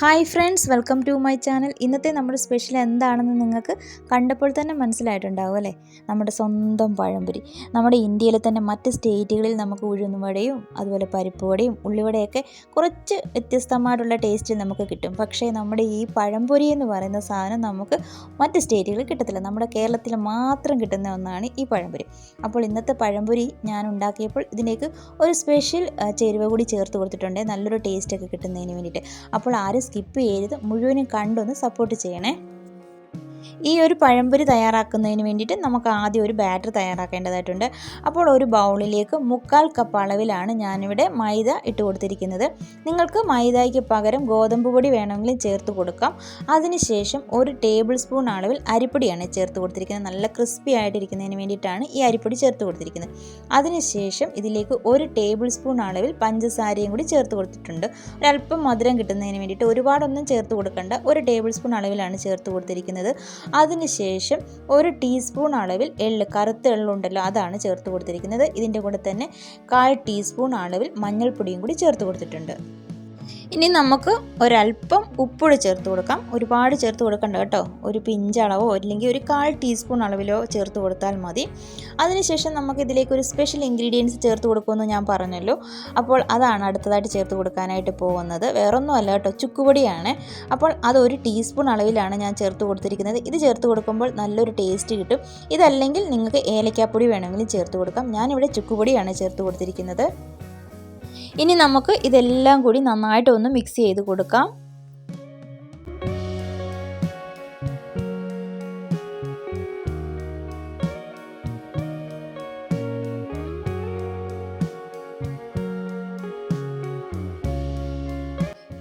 Hi friends welcome to my channel. ഇന്നത്തെ നമ്മുടെ special എന്താണെന്ന് നിങ്ങൾക്ക് കണ്ടപ്പോൾ തന്നെ മനസ്സിലായിട്ടുണ്ടാവും അല്ലേ? നമ്മുടെ സ്വന്തം പഴംപൊരി. നമ്മുടെ ഇന്ത്യയിലെ തന്നെ മറ്റ് സ്റ്റേറ്റുകളിൽ നമുക്ക് ഉഴുന്നുവടയും അതുപോലെ പരിപ്പുവടയും ഉള്ളിവടയൊക്കെ കുറച്ച് വ്യത്യസ്തമായിട്ടുള്ള ടേസ്റ്റ് നമുക്ക് കിട്ടും. പക്ഷേ നമ്മുടെ ഈ പഴംപൊരി എന്ന് പറയുന്ന സാധനം നമുക്ക് മറ്റ് സ്റ്റേറ്റുകളിൽ കിട്ടത്തില്ല. നമ്മുടെ കേരളത്തിൽ മാത്രം കിട്ടുന്ന ഒന്നാണ് ഈ പഴംപൊരി. അപ്പോൾ ഇന്നത്തെ പഴംപൊരി ഞാൻ ഉണ്ടാക്കിയപ്പോൾ ഇതിലേക്ക് ഒരു സ്പെഷ്യൽ ചേരുവ കൂടി ചേർത്ത് കൊടുത്തിട്ടുണ്ട്. നല്ലൊരു ടേസ്റ്റ് ഒക്കെ കിട്ടുന്നതിന് വേണ്ടിയിട്ട്. അപ്പോൾ ആരും സ്കിപ്പ് ചെയ്യരുത്. മുഴുവനും കണ്ടൊന്ന് സപ്പോർട്ട് ചെയ്യണേ. ഈ ഒരു പഴംപൊരി തയ്യാറാക്കുന്നതിന് വേണ്ടിയിട്ട് നമുക്ക് ആദ്യം ഒരു ബാറ്റർ തയ്യാറാക്കേണ്ടതായിട്ടുണ്ട്. അപ്പോൾ ഒരു ബൗളിലേക്ക് മുക്കാൽ കപ്പ് അളവിലാണ് ഞാനിവിടെ മൈദ ഇട്ട് കൊടുത്തിരിക്കുന്നത്. നിങ്ങൾക്ക് മൈദയ്ക്ക് പകരം ഗോതമ്പ് പൊടി വേണമെങ്കിലും ചേർത്ത് കൊടുക്കാം. അതിനുശേഷം ഒരു ടേബിൾ സ്പൂൺ അളവിൽ അരിപ്പൊടിയാണ് ചേർത്ത് കൊടുത്തിരിക്കുന്നത്. നല്ല ക്രിസ്പി ആയിട്ടിരിക്കുന്നതിന് വേണ്ടിയിട്ടാണ് ഈ അരിപ്പൊടി ചേർത്ത് കൊടുത്തിരിക്കുന്നത്. അതിനുശേഷം ഇതിലേക്ക് ഒരു ടേബിൾ സ്പൂൺ അളവിൽ പഞ്ചസാരയും കൂടി ചേർത്ത് കൊടുത്തിട്ടുണ്ട്. ഒരല്പം മധുരം കിട്ടുന്നതിന് വേണ്ടിയിട്ട് ഒരുപാടൊന്നും ചേർത്ത് കൊടുക്കേണ്ട. ഒരു ടേബിൾ സ്പൂൺ അളവിലാണ് ചേർത്ത് കൊടുത്തിരിക്കുന്നത്. അതിനുശേഷം ഒരു ടീസ്പൂൺ അളവിൽ എള്ള് കറുത്ത എള്ളുണ്ടല്ലോ അതാണ് ചേർത്ത് കൊടുത്തിരിക്കുന്നത്. ഇതിന്റെ കൂടെ തന്നെ കാൽ ടീസ്പൂൺ അളവിൽ മഞ്ഞൾപ്പൊടിയും കൂടി ചേർത്ത് കൊടുത്തിട്ടുണ്ട്. ഇനി നമുക്ക് ഒരല്പം ഉപ്പുകൂടി ചേർത്ത് കൊടുക്കാം. ഒരുപാട് ചേർത്ത് കൊടുക്കണ്ട കേട്ടോ. ഒരു പിഞ്ചളവോ അല്ലെങ്കിൽ ഒരു കാൽ ടീസ്പൂൺ അളവിലോ ചേർത്ത് കൊടുത്താൽ മതി. അതിനുശേഷം നമുക്ക് ഇതിലേക്ക് ഒരു സ്പെഷ്യൽ ഇൻഗ്രീഡിയൻസ് ചേർത്ത് കൊടുക്കുമെന്ന് ഞാൻ പറഞ്ഞല്ലോ. അപ്പോൾ അതാണ് അടുത്തതായിട്ട് ചേർത്ത് കൊടുക്കാനായിട്ട് പോകുന്നത്. വേറൊന്നുമല്ല കേട്ടോ ചുക്കുപൊടിയാണ്. അപ്പോൾ അത് ഒരു ടീസ്പൂൺ അളവിലാണ് ഞാൻ ചേർത്ത് കൊടുത്തിരിക്കുന്നത്. ഇത് ചേർത്ത് കൊടുക്കുമ്പോൾ നല്ലൊരു ടേസ്റ്റ് കിട്ടും. ഇതല്ലെങ്കിൽ നിങ്ങൾക്ക് ഏലക്കാപ്പൊടി വേണമെങ്കിലും ചേർത്ത് കൊടുക്കാം. ഞാനിവിടെ ചുക്കുപൊടിയാണ് ചേർത്ത് കൊടുത്തിരിക്കുന്നത്. ഇനി നമുക്ക് ഇതെല്ലാം കൂടി നന്നായിട്ട് ഒന്ന് മിക്സ് ചെയ്ത് കൊടുക്കാം.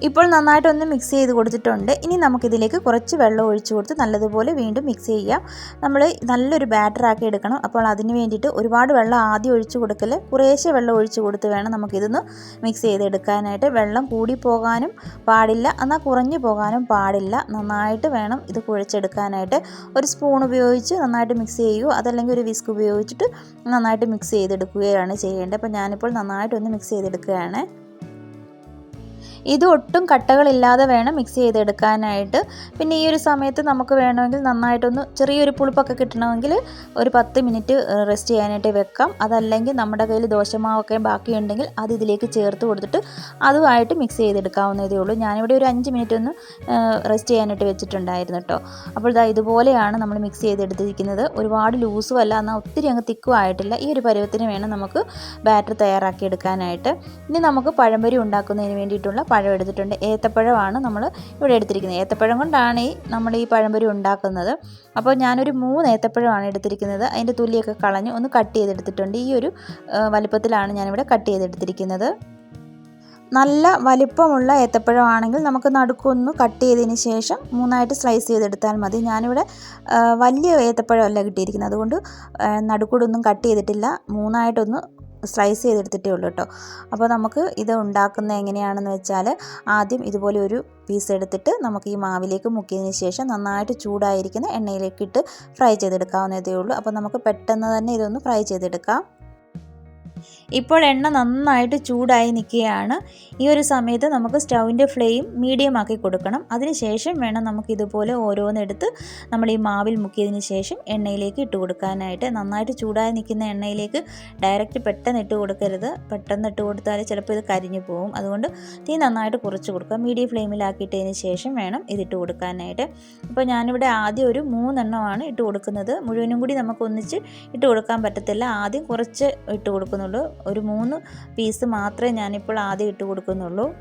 ഇപ്പോൾ നന്നായിട്ടൊന്ന് മിക്സ് ചെയ്ത് കൊടുത്തിട്ടുണ്ട്. ഇനി നമുക്കിതിലേക്ക് കുറച്ച് വെള്ളം ഒഴിച്ചു കൊടുത്ത് നല്ലതുപോലെ വീണ്ടും മിക്സ് ചെയ്യാം. നമ്മൾ നല്ലൊരു ബാറ്ററാക്കി എടുക്കണം. അപ്പോൾ അതിന് വേണ്ടിയിട്ട് ഒരുപാട് വെള്ളം ആദ്യം ഒഴിച്ചു കൊടുക്കൽ കുറേശ്ശെ വെള്ളം ഒഴിച്ച് കൊടുത്ത് വേണം നമുക്കിതൊന്ന് മിക്സ് ചെയ്തെടുക്കാനായിട്ട്. വെള്ളം കൂടി പോകാനും പാടില്ല. എന്നാൽ കുറഞ്ഞു പോകാനും പാടില്ല. നന്നായിട്ട് വേണം ഇത് കുഴച്ചെടുക്കാനായിട്ട്. ഒരു സ്പൂൺ ഉപയോഗിച്ച് നന്നായിട്ട് മിക്സ് ചെയ്യുകയോ അതല്ലെങ്കിൽ ഒരു വിസ്ക് ഉപയോഗിച്ചിട്ട് നന്നായിട്ട് മിക്സ് ചെയ്തെടുക്കുകയാണ് ചെയ്യേണ്ടത്. അപ്പോൾ ഞാനിപ്പോൾ നന്നായിട്ടൊന്ന് മിക്സ് ചെയ്തെടുക്കുകയാണ്. ഇത് ഒട്ടും കട്ടകളില്ലാതെ വേണം മിക്സ് ചെയ്തെടുക്കാനായിട്ട്. പിന്നെ ഈ ഒരു സമയത്ത് നമുക്ക് വേണമെങ്കിൽ നന്നായിട്ടൊന്ന് ചെറിയൊരു പുളിപ്പൊക്കെ കിട്ടണമെങ്കിൽ ഒരു പത്ത് മിനിറ്റ് റെസ്റ്റ് ചെയ്യാനായിട്ട് വെക്കാം. അതല്ലെങ്കിൽ നമ്മുടെ കയ്യിൽ ദോശമാവൊക്കെ ബാക്കിയുണ്ടെങ്കിൽ അത് ഇതിലേക്ക് ചേർത്ത് കൊടുത്തിട്ട് അതുമായിട്ട് മിക്സ് ചെയ്തെടുക്കാവുന്നതേ ഉള്ളൂ. ഞാനിവിടെ ഒരു അഞ്ച് മിനിറ്റ് ഒന്ന് റെസ്റ്റ് ചെയ്യാനായിട്ട് വെച്ചിട്ടുണ്ടായിരുന്നു കേട്ടോ അപ്പോൾ ഇതാ ഇതുപോലെയാണ് നമ്മൾ മിക്സ് ചെയ്തെടുത്തിരിക്കുന്നത്. ഒരുപാട് ലൂസും അല്ല എന്നാൽ ഒത്തിരി അങ്ങ് തിക്കും ആയിട്ടില്ല. ഈ ഒരു പരുവത്തിന് വേണം നമുക്ക് ബാറ്റർ തയ്യാറാക്കി എടുക്കാനായിട്ട് ഇനി നമുക്ക് പഴംപൊരി ഉണ്ടാക്കുന്നതിന് വേണ്ടിയിട്ടുള്ള പഴം എടുത്തിട്ടുണ്ട്. ഏത്തപ്പഴമാണ് നമ്മൾ ഇവിടെ എടുത്തിരിക്കുന്നത്. ഏത്തപ്പഴം കൊണ്ടാണ് ഈ നമ്മൾ ഈ പഴംപൊരി ഉണ്ടാക്കുന്നത്. അപ്പോൾ ഞാനൊരു മൂന്ന് ഏത്തപ്പഴമാണ് എടുത്തിരിക്കുന്നത്. അതിന്റെ തുല്ലിയൊക്കെ കളഞ്ഞ് ഒന്ന് കട്ട് ചെയ്തെടുത്തിട്ടുണ്ട്. ഈ ഒരു വലുപ്പത്തിലാണ് ഞാനിവിടെ കട്ട് ചെയ്തെടുത്തിരിക്കുന്നത്. നല്ല വലിപ്പമുള്ള ഏത്തപ്പഴമാണെങ്കിൽ നമുക്ക് നടുക്കൊന്ന് കട്ട് ചെയ്തതിന് ശേഷം മൂന്നായിട്ട് സ്ലൈസ് ചെയ്തെടുത്താൽ മതി. ഞാനിവിടെ വലിയ ഏത്തപ്പഴമല്ല കിട്ടിയിരിക്കുന്നത്. അതുകൊണ്ട് നടുക്കൂടൊന്നും കട്ട് ചെയ്തിട്ടില്ല. മൂന്നായിട്ടൊന്ന് സ്ലൈസ് ചെയ്തെടുത്തിട്ടേ ഉള്ളൂ കേട്ടോ. അപ്പോൾ നമുക്ക് ഇത് ഉണ്ടാക്കുന്നത് എങ്ങനെയാണെന്ന് വെച്ചാൽ ആദ്യം ഇതുപോലെ ഒരു പീസ് എടുത്തിട്ട് നമുക്ക് ഈ മാവിലേക്ക് മുക്കിയതിന് ശേഷം നന്നായിട്ട് ചൂടായിരിക്കുന്ന എണ്ണയിലേക്ക് ഇട്ട് ഫ്രൈ ചെയ്തെടുക്കാവുന്നതേ ഉള്ളൂ. അപ്പോൾ നമുക്ക് പെട്ടെന്ന് തന്നെ ഇതൊന്ന് ഫ്രൈ ചെയ്തെടുക്കാം. ഇപ്പോൾ എണ്ണ നന്നായിട്ട് ചൂടായി നിൽക്കുകയാണ്. ഈ ഒരു സമയത്ത് നമുക്ക് സ്റ്റൗവിന്റെ ഫ്ലെയിം മീഡിയം ആക്കി കൊടുക്കണം അതിനുശേഷം വേണം നമുക്ക് ഇതുപോലെ ഓരോന്നെടുത്ത് നമ്മൾ ഈ മാവിൽ മുക്കിയതിന് ശേഷം എണ്ണയിലേക്ക് ഇട്ട് കൊടുക്കാനായിട്ട്. നന്നായിട്ട് ചൂടായി നിൽക്കുന്ന എണ്ണയിലേക്ക് ഡയറക്റ്റ് പെട്ടെന്ന് ഇട്ട് കൊടുക്കരുത്. പെട്ടെന്ന് ഇട്ട് കൊടുത്താൽ ചിലപ്പോൾ ഇത് കരിഞ്ഞു പോകും അതുകൊണ്ട് തീ നന്നായിട്ട് കുറച്ച് കൊടുക്കുക. മീഡിയം ഫ്ലെയിമിലാക്കിയിട്ടതിന് ശേഷം വേണം ഇതിട്ട് കൊടുക്കാനായിട്ട്. അപ്പോൾ ഞാനിവിടെ ആദ്യം ഒരു മൂന്നെണ്ണമാണ് ഇട്ട് കൊടുക്കുന്നത്. മുഴുവനും കൂടി നമുക്ക് ഒന്നിച്ച് ഇട്ട് കൊടുക്കാൻ പറ്റത്തില്ല. ആദ്യം കുറച്ച് ഇട്ട് കൊടുക്കുന്നുള്ളൂ. ഒരു മൂന്ന് പീസ് മാത്രമേ ഞാനിപ്പോൾ ആദ്യം ഇട്ട് കൊടുക്കുന്നുള്ളൂ.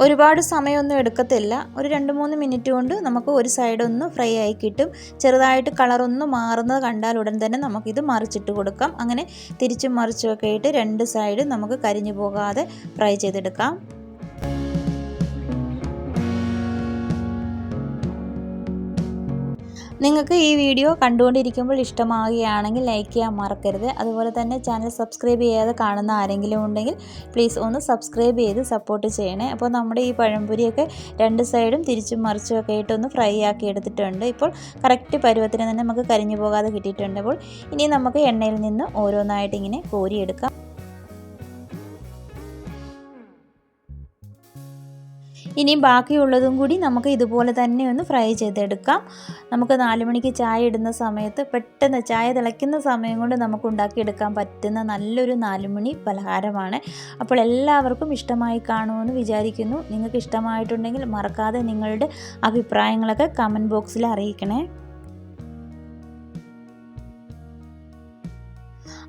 ഒരുപാട് സമയമൊന്നും എടുക്കത്തില്ല. ഒരു രണ്ട് മൂന്ന് മിനിറ്റ് കൊണ്ട് നമുക്ക് ഒരു സൈഡ് ഒന്ന് ഫ്രൈ ആയി കിട്ടും. ചെറുതായിട്ട് കളറൊന്ന് മാറുന്നത് കണ്ടാൽ ഉടൻ തന്നെ നമുക്കിത് മറിച്ചിട്ട് കൊടുക്കാം. അങ്ങനെ തിരിച്ചും മറിച്ചും ഒക്കെ ഇട്ട് രണ്ട് സൈഡും നമുക്ക് കരിഞ്ഞു പോകാതെ ഫ്രൈ ചെയ്തെടുക്കാം. നിങ്ങൾക്ക് ഈ വീഡിയോ കണ്ടുകൊണ്ടിരിക്കുമ്പോൾ ഇഷ്ടമാവുകയാണെങ്കിൽ ലൈക്ക് ചെയ്യാൻ മറക്കരുത്. അതുപോലെ തന്നെ ചാനൽ സബ്സ്ക്രൈബ് ചെയ്യാതെ കാണുന്ന ആരെങ്കിലും ഉണ്ടെങ്കിൽ പ്ലീസ് ഒന്ന് സബ്സ്ക്രൈബ് ചെയ്ത് സപ്പോർട്ട് ചെയ്യണേ. അപ്പോൾ നമ്മുടെ ഈ പഴംപൊരിയൊക്കെ രണ്ട് സൈഡും തിരിച്ചും മറിച്ചും ഒക്കെ ഇട്ടൊന്ന് ഫ്രൈ ആക്കി എടുത്തിട്ടുണ്ട്. ഇപ്പോൾ കറക്റ്റ് പരുവത്തിന് തന്നെ നമുക്ക് കരിഞ്ഞു പോകാതെ കിട്ടിയിട്ടുണ്ട്. അപ്പോൾ ഇനി നമുക്ക് എണ്ണയിൽ നിന്ന് ഓരോന്നായിട്ട് ഇങ്ങനെ കോരിയെടുക്കാം. ഇനി ബാക്കിയുള്ളതും കൂടി നമുക്ക് ഇതുപോലെ തന്നെ ഒന്ന് ഫ്രൈ ചെയ്തെടുക്കാം. നമുക്ക് നാല് മണിക്ക് ചായ ഇടുന്ന സമയത്ത് പെട്ടെന്ന് ചായ തിളയ്ക്കുന്ന സമയം കൊണ്ട് നമുക്ക് ഉണ്ടാക്കിയെടുക്കാൻ പറ്റുന്ന നല്ലൊരു നാലുമണി പലഹാരമാണ്. അപ്പോൾ എല്ലാവർക്കും ഇഷ്ടമായി കാണുമെന്ന് വിചാരിക്കുന്നു. നിങ്ങൾക്ക് ഇഷ്ടമായിട്ടുണ്ടെങ്കിൽ മറക്കാതെ നിങ്ങളുടെ അഭിപ്രായങ്ങളൊക്കെ കമന്റ് ബോക്സിൽ അറിയിക്കണേ.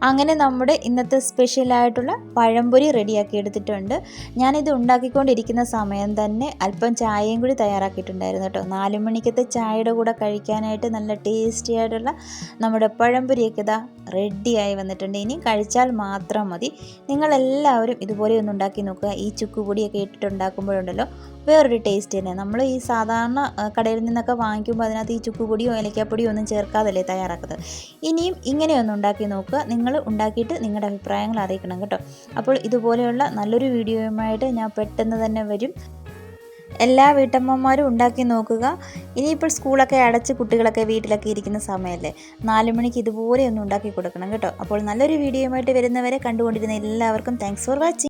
അങ്ങനെ നമ്മുടെ ഇന്നത്തെ സ്പെഷ്യലായിട്ടുള്ള പഴംപൊരി റെഡിയാക്കി എടുത്തിട്ടുണ്ട്. ഞാനിത് ഉണ്ടാക്കിക്കൊണ്ടിരിക്കുന്ന സമയം തന്നെ അല്പം ചായയും കൂടി തയ്യാറാക്കിയിട്ടുണ്ടായിരുന്നു കേട്ടോ. നാല് മണിക്കത്തെ ചായയുടെ കൂടെ കഴിക്കാനായിട്ട് നല്ല ടേസ്റ്റി ആയിട്ടുള്ള നമ്മുടെ പഴംപൊരിയൊക്കെ ഇതാ റെഡിയായി വന്നിട്ടുണ്ട്. ഇനി കഴിച്ചാൽ മാത്രം മതി. നിങ്ങളെല്ലാവരും ഇതുപോലെ ഒന്ന് ഉണ്ടാക്കി നോക്കുക. ഈ ചുക്കുപൊടിയൊക്കെ ഇട്ടിട്ട് ഉണ്ടാക്കുമ്പോഴുണ്ടല്ലോ വേറൊരു ടേസ്റ്റ് തന്നെ. നമ്മൾ ഈ സാധാരണ കടയിൽ നിന്നൊക്കെ വാങ്ങിക്കുമ്പോൾ അതിനകത്ത് ഈ ചുക്കുപൊടിയോ ഏലക്കാപ്പൊടിയോ ഒന്നും ചേർക്കാതല്ലേ തയ്യാറാക്കുന്നത്? ഇനിയും ഇങ്ങനെയൊന്ന് ഉണ്ടാക്കി നോക്കുക. നിങ്ങൾ ഉണ്ടാക്കിയിട്ട് നിങ്ങളുടെ അഭിപ്രായങ്ങൾ അറിയിക്കണം കേട്ടോ. അപ്പോൾ ഇതുപോലെയുള്ള നല്ലൊരു വീഡിയോയുമായിട്ട് ഞാൻ പെട്ടെന്ന് തന്നെ വരും. എല്ലാ വീട്ടമ്മമാരും ഉണ്ടാക്കി നോക്കുക. ഇനിയിപ്പോൾ സ്കൂളൊക്കെ അടച്ച് കുട്ടികളൊക്കെ വീട്ടിലൊക്കെ ഇരിക്കുന്ന സമയമല്ലേ നാല് മണിക്ക് ഇതുപോലെ ഒന്ന് ഉണ്ടാക്കി കൊടുക്കണം കേട്ടോ. അപ്പോൾ നല്ലൊരു വീഡിയോയുമായിട്ട് വരുന്നവരെ കണ്ടുകൊണ്ടിരുന്ന എല്ലാവർക്കും താങ്ക്സ് ഫോർ വാച്ചിങ്